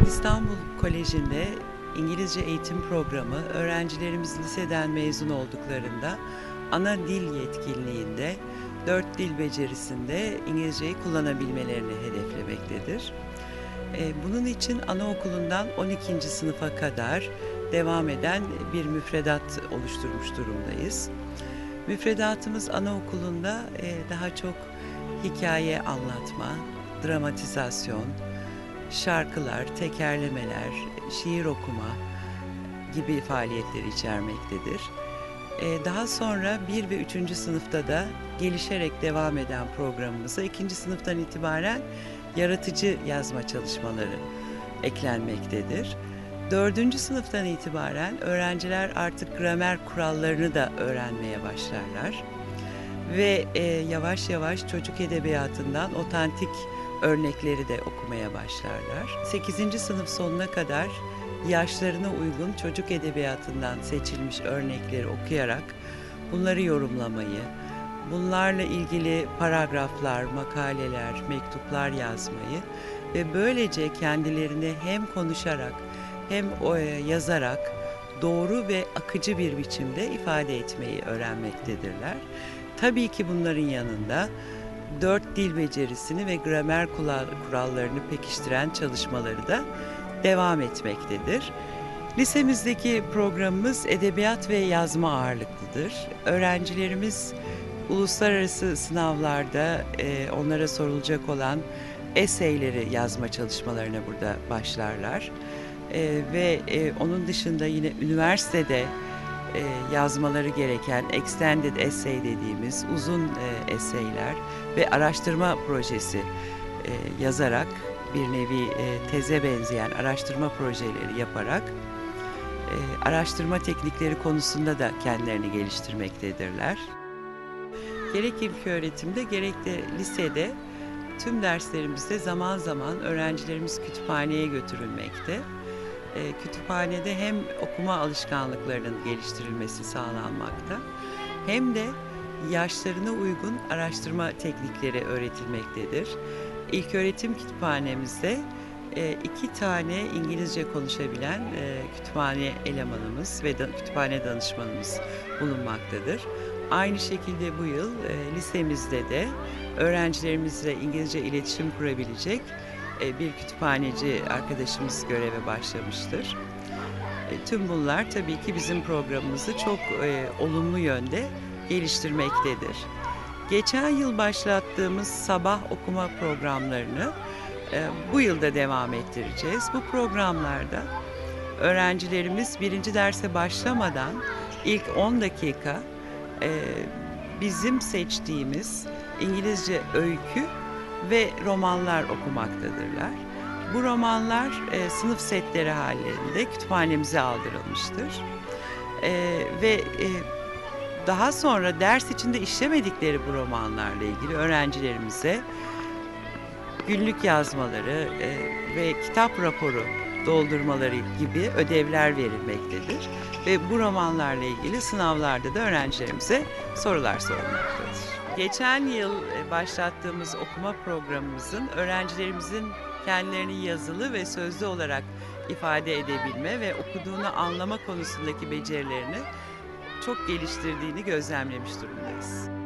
İstanbul Koleji'nde İngilizce eğitim programı öğrencilerimiz liseden mezun olduklarında ana dil yetkinliğinde, dört dil becerisinde İngilizceyi kullanabilmelerini hedeflemektedir. Ee, Bunun için anaokulundan 12. sınıfa kadar devam eden bir müfredat oluşturmuş durumdayız. Müfredatımız anaokulunda e, daha çok hikaye anlatma, dramatizasyon, şarkılar, tekerlemeler, şiir okuma gibi faaliyetleri içermektedir. Ee, Daha sonra 1 ve 3. sınıfta da gelişerek devam eden programımıza 2. sınıftan itibaren yaratıcı yazma çalışmaları eklenmektedir. 4. sınıftan itibaren öğrenciler artık gramer kurallarını da öğrenmeye başlarlar ve e, yavaş yavaş çocuk edebiyatından otantik örnekleri de okumaya başlarlar. 8. sınıf sonuna kadar yaşlarına uygun çocuk edebiyatından seçilmiş örnekleri okuyarak bunları yorumlamayı, bunlarla ilgili paragraflar, makaleler, mektuplar yazmayı ve böylece kendilerini hem konuşarak hem e, yazarak doğru ve akıcı bir biçimde ifade etmeyi öğrenmektedirler. Tabii ki bunların yanında dört dil becerisini ve gramer kurallarını pekiştiren çalışmaları da devam etmektedir. Lisemizdeki programımız edebiyat ve yazma ağırlıklıdır. Öğrencilerimiz uluslararası sınavlarda e, onlara sorulacak olan eseyleri yazma çalışmalarına burada başlarlar. E, ve e, onun dışında yine üniversitede e, yazmaları gereken extended essay dediğimiz uzun e, eseyler ve araştırma projesi e, yazarak bir nevi e, teze benzeyen araştırma projeleri yaparak e, araştırma teknikleri konusunda da kendilerini geliştirmektedirler. Gerek ilk öğretimde gerek de lisede tüm derslerimizde zaman zaman öğrencilerimiz kütüphaneye götürülmekte. E, kütüphanede hem okuma alışkanlıklarının geliştirilmesi sağlanmakta hem de yaşlarına uygun araştırma teknikleri öğretilmektedir. İlk öğretim kütüphanemizde e, iki tane İngilizce konuşabilen e, kütüphane elemanımız ve kütüphane danışmanımız bulunmaktadır. Aynı şekilde bu yıl e, lisemizde de öğrencilerimizle İngilizce iletişim kurabilecek bir kütüphaneci arkadaşımız göreve başlamıştır. E, Tüm bunlar tabii ki bizim programımızı çok e, olumlu yönde geliştirmektedir. Geçen yıl başlattığımız sabah okuma programlarını e, bu yılda devam ettireceğiz. Bu programlarda öğrencilerimiz birinci derse başlamadan ilk 10 dakika e, bizim seçtiğimiz İngilizce öykü ve romanlar okumaktadırlar. Bu romanlar e, sınıf setleri halinde kütüphanemize aldırılmıştır. E, ve e, daha sonra ders içinde işlemedikleri bu romanlarla ilgili öğrencilerimize günlük yazmaları e, ve kitap raporu doldurmaları gibi ödevler verilmektedir. Ve bu romanlarla ilgili sınavlarda da öğrencilerimize sorular sorulmaktadır. Geçen yıl e, başlattığımız okuma programımızın öğrencilerimizin kendilerini yazılı ve sözlü olarak ifade edebilme ve okuduğunu anlama konusundaki becerilerini çok geliştirdiğini gözlemlemiş durumdayız.